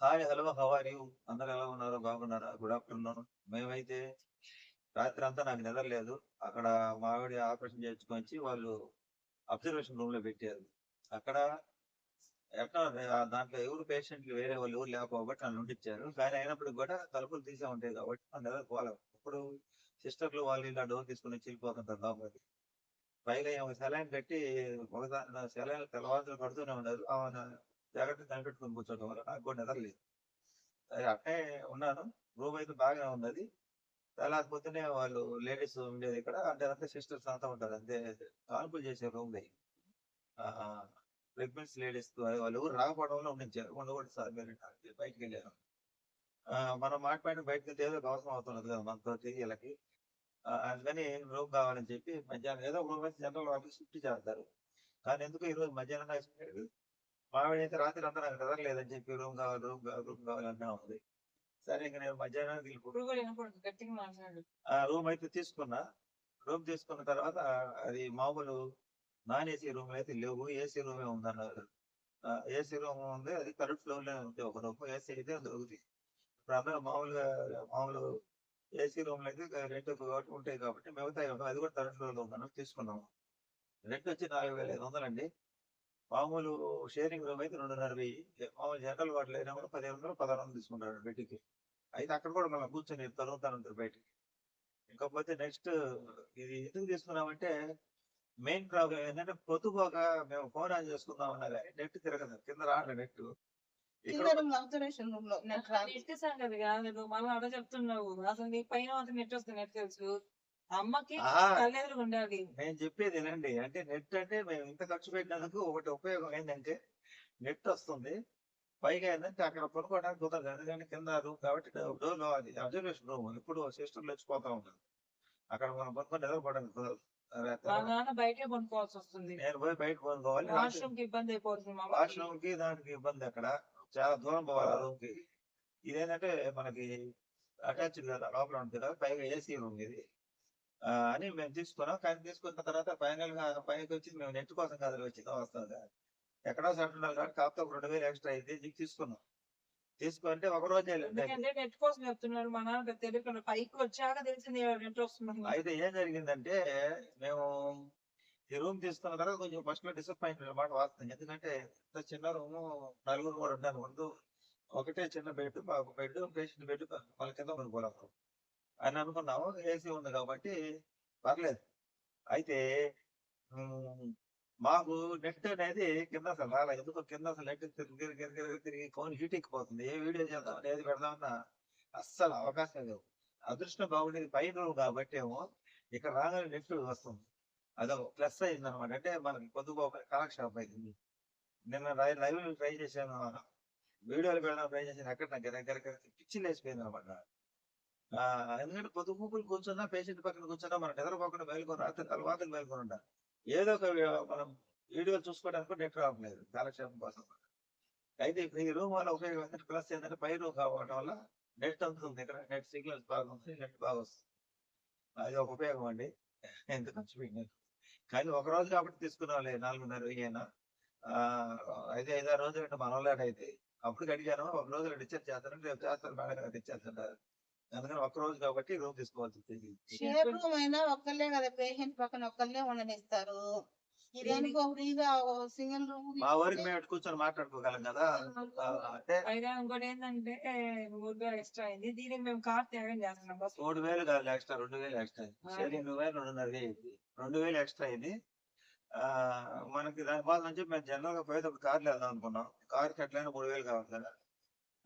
Hi hello హవారి అందరు ఎలా ఉన్నారు? బాగున్నారా? Good afternoon. మేమైతే రాత్రి అంతా నాకు నిద్రలేదు అక్కడ మావిడి ఆపరేషన్ చేయించుకొని వాళ్ళు అబ్జర్వేషన్ రూమ్లో పెట్టారు. అక్కడ ఎట్లా దాంట్లో ఎవరు పేషెంట్లు వేరే వాళ్ళు ఎవరు లేకపోబట్టి నన్ను ఉండిచ్చారు. కానీ అయినప్పటికి కూడా తలుపులు తీసే ఉంటాయి కాబట్టి నా నిద్రపోవాలి ఇప్పుడు సిస్టర్లు వాళ్ళు ఇలా డోర్ తీసుకుని వచ్చి వెళ్ళిపోతుంటారు లోపలికి. పైగా సెలైన్ కట్టి ఒకసారి సెలైన్ తెల్లవారులు కడుతూనే ఉన్నారు. జాగ్రత్త కనిపెట్టుకుని కూర్చోవడం వల్ల నాకు కూడా నిద్ర లేదు. అట్టే ఉన్నాను. రూమ్ అయితే బాగానే ఉన్నది. తెల్లారి పొద్దునే వాళ్ళు లేడీస్ ఉండేది ఇక్కడ. అంటే అంతా సిస్టర్స్ అంతా ఉంటారు. అంతే. కాన్పులు చేసే రూమ్ ప్రెగ్నెన్సీ లేడీస్ వాళ్ళు ఊరు రాకపోవడం వల్ల ఉండించారు ఉండకూడదు సార్ మీరు బయటకు వెళ్ళారు. మనం మాట్లాడిన బయటకు వెళ్తే ఏదో అవసరం అవుతున్నది కదా మనతో వీళ్ళకి. అందుకని రూమ్ కావాలని చెప్పి మధ్యాహ్నం ఏదో ఒక రూమ్ అయితే జనరల్ వాళ్ళకి షిఫ్ట్ చేస్తారు. కానీ ఎందుకు ఈ రోజు మధ్యాహ్నం మావిడ అయితే రాత్రి అంతా నాకు నిద్రలేదని చెప్పి రూమ్ కావాలి రూమ్ కావాలి రూమ్ కావాలి అన్నా ఉంది. సరే ఇంకా నేను మధ్యాహ్నం ఆ రూమ్ అయితే తీసుకున్నా. రూమ్ తీసుకున్న తర్వాత అది మామూలు నాన్ ఏసీ రూమ్ అయితే లేవు. ఏసీ రూమే ఉందన్నారు. ఏసీ రూమ్ ఉంది అది థర్డ్ ఫ్లోర్లో ఉంది. ఒక రూమ్ ఏసీ అయితే దొరుకుతుంది ఇప్పుడు అందరూ మామూలుగా మామూలు ఏసీ రూమ్లో అయితే రెంట్ ఒకటి ఉంటాయి కాబట్టి మిగతా అది కూడా థర్డ్ ఫ్లోర్లో ఉందన్న తీసుకున్నాము రెంట్ వచ్చి నాలుగు వేల ఐదు వందలండి మామూలు షేరింగ్ రూమ్ అయితే రెండున్నర వెయ్యి. మామూలు జనరల్ వాటిలో అయినా కూడా పదిహేను వందలు పదహారు వందలు తీసుకుంటారు బయటికి. అయితే అక్కడ కూడా మనం కూర్చొని తరుగుతాను బయటికి. ఇంకపోతే నెక్స్ట్ ఇది ఎందుకు తీసుకున్నామంటే మెయిన్ ప్రాబ్లం ఏంటంటే పొద్దుపోక మేము ఫోన్ ఆన్ చేసుకుందాం అన్నా కానీ నెట్ తిరగదు. కింద రావట్లేదు నెట్ చెప్తున్నావు. అసలు నీ పైన నెట్ వస్తుంది నెట్ తెలుసు. అమ్మకి కళ్ళెదురు ఉండాలి నేను చెప్పేది వినండి. అంటే నెట్ అంటే మేము ఇంత ఖర్చు పెట్టినందుకు ఒకటి ఉపయోగం ఏంటంటే నెట్ వస్తుంది. పైగా ఏంటంటే అక్కడ పడుకోవడానికి కుదరదు. ఎందుకంటే కింద రూమ్ కాబట్టి డోర్ అది అబ్జర్వేషన్ రూమ్ ఇప్పుడు సిస్టర్లు వచ్చిపోతా ఉంటారు అక్కడ మనం పడుకొని నిద్రపోవడానికి కుదరదు. బయటే కొనుక్కోవాల్సి వస్తుంది. నేను పోయి బయట కొనుక్కోవాలి వాష్రూమ్కి ఇబ్బంది అయిపోతుంది. వాష్రూమ్కి దానికి ఇబ్బంది అక్కడ. చాలా దూరం పోవాలి ఆ రూమ్కి ఇదేంటంటే మనకి అటాచ్డ్ కదా లోపల ఉంటుంది కదా. పైగా ఏసీ రూమ్ ఇది. అని మేము తీసుకున్నాం. కానీ తీసుకున్న తర్వాత ఫైనల్గా పైకి వచ్చి మేము నెట్ కోసం కదా వచ్చింది వస్తుంది ఎక్కడో సెంటర్ కాబట్టి కాకపోతే ఒక రెండు వేలు ఎక్స్ట్రా అయింది తీసుకున్నాం. తీసుకుంటే ఒక రోజే నెట్ కోసం చెప్తున్నారు మా నాన్న తెలియకుండా పైకి వచ్చాక తెలిసింది నెట్ అయితే ఏం జరిగిందంటే మేము ఈ రూమ్ తీసుకున్న తర్వాత కొంచెం ఫస్ట్లో డిసప్పాయింట్ అనమాట వాస్తుంది ఎందుకంటే ఇంత చిన్న రూమ్ నలుగురు కూడా ఉంటాను ముందు ఒకటే చిన్న బెడ్ మాకు బెడ్ పేషెంట్ బెడ్ వాళ్ళ కింద కొనుక్కోలేము అని అనుకున్నాము. ఏసీ ఉంది కాబట్టి పర్లేదు. అయితే మాకు నెట్ అనేది కింద అసలు రాలే. ఎందుకో కింద అసలు నెట్ తిరిగి తిరిగి తిరిగి ఫోన్ హీట్ ఎక్కిపోతుంది. ఏ వీడియో చేద్దాం ఏది పెడదామన్నా అస్సలు అవకాశం లేదు. అదృష్టం బాగుండేది పైన రూమ్ కాబట్టి ఏమో ఇక్కడ రాగానే నెట్ వస్తుంది. అదొక ప్లస్ అయింది అనమాట అంటే మనకి కొద్దిగా కనెక్షన్ అయింది నిన్న లైవ్ ట్రై చేశాను. వీడియోలు పెడదాం ట్రై చేశాను. అక్కడ నాకు దగ్గర పిచ్చి లేచిపోయింది అనమాట ఎందుకంటే పొద్దు ఊపులు కూర్చున్నా పేషెంట్ పక్కన కూర్చున్నా మనం నిద్రపోకుండా మేలుకొని రాత్రి కలవాతలు మేలుకొని ఉంటాం ఏదో ఒక మనం వీడియోలు చూసుకోవడానికి కూడా నెట్ రావట్లేదు కాలక్షేపం కోసం. అయితే ఈ రూమ్ వల్ల ఉపయోగం ఏంటంటే ప్లస్ ఏంటంటే పై రూమ్ కావడం వల్ల నెట్ అందుతుంది ఇక్కడ నెట్ సిగ్నల్స్ బాగా ఉంది నెట్ బాగా వస్తుంది అది ఒక ఉపయోగం అండి. ఎంత ఖర్చు పెట్టినారు కానీ ఒక రోజు కాబట్టి తీసుకున్నాం నాలుగున్నర అయినా. అయితే ఐదారు రోజులు అంటే మనోళ్ళాట అయితే అప్పుడు అడిగాను ఒక రోజు డిశ్చార్జ్ చేస్తాను రేపు చేస్తాను మేడం డిశ్చార్జ్ అంటారు అందుకని ఒక రోజు కాబట్టి రూమ్ తీసుకోవాల్సి వచ్చింది షేర్ రూమ్ అయినా ఒక్కళ్ళే కదా పేషెంట్ పక్కన ఒక్కళ్ళే ఉండనిస్తారు. ఇదేందుకో ఫ్రీగా సింగిల్ రూమ్ మా ఊరికి మేము కూర్చొని మాట్లాడుకోగలం కదా. అంటే ఇంకోటి ఏంటంటే ఊరిగా ఎక్స్ట్రా అయింది. దీనికి మేము కార్ త్యాగం చేస్తున్నాం బస్. మూడు వేలు కాదు ఎక్స్ట్రా రెండు వేలు ఎక్స్ట్రా షేరింగ్ వేలు రెండున్నర వేలు అయింది. రెండు వేలు ఎక్స్ట్రా అయింది. ఆ మనకి దానివల్ల నుంచి మేము జనరల్గా పోయేటప్పుడు కార్లు వెళ్దాం అనుకున్నాం. కార్ ఎట్లయినా మూడు వేలు కావాలి కదా.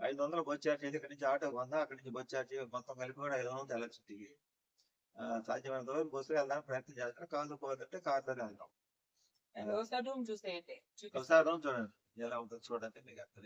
ఐదు వందలు బస్ ఛార్జ్ అయితే ఇక్కడ నుంచి ఆటో కొందా? అక్కడి నుంచి బస్ ఛార్జ్ మొత్తం కలిపి కూడా ఐదు వందలు తెల్లచ్చు ఇంటికి ఆ, సాధ్యమైనంత వరకు బస్సులో వెళ్దాం ప్రయత్నం చేస్తాం కాదు పోతుంటే కార్లోనే వెళ్దాం. ఒకసారి రూమ్ చూడండి. ఎలా ఉంటుందో చూడండి. మీకు అర్థం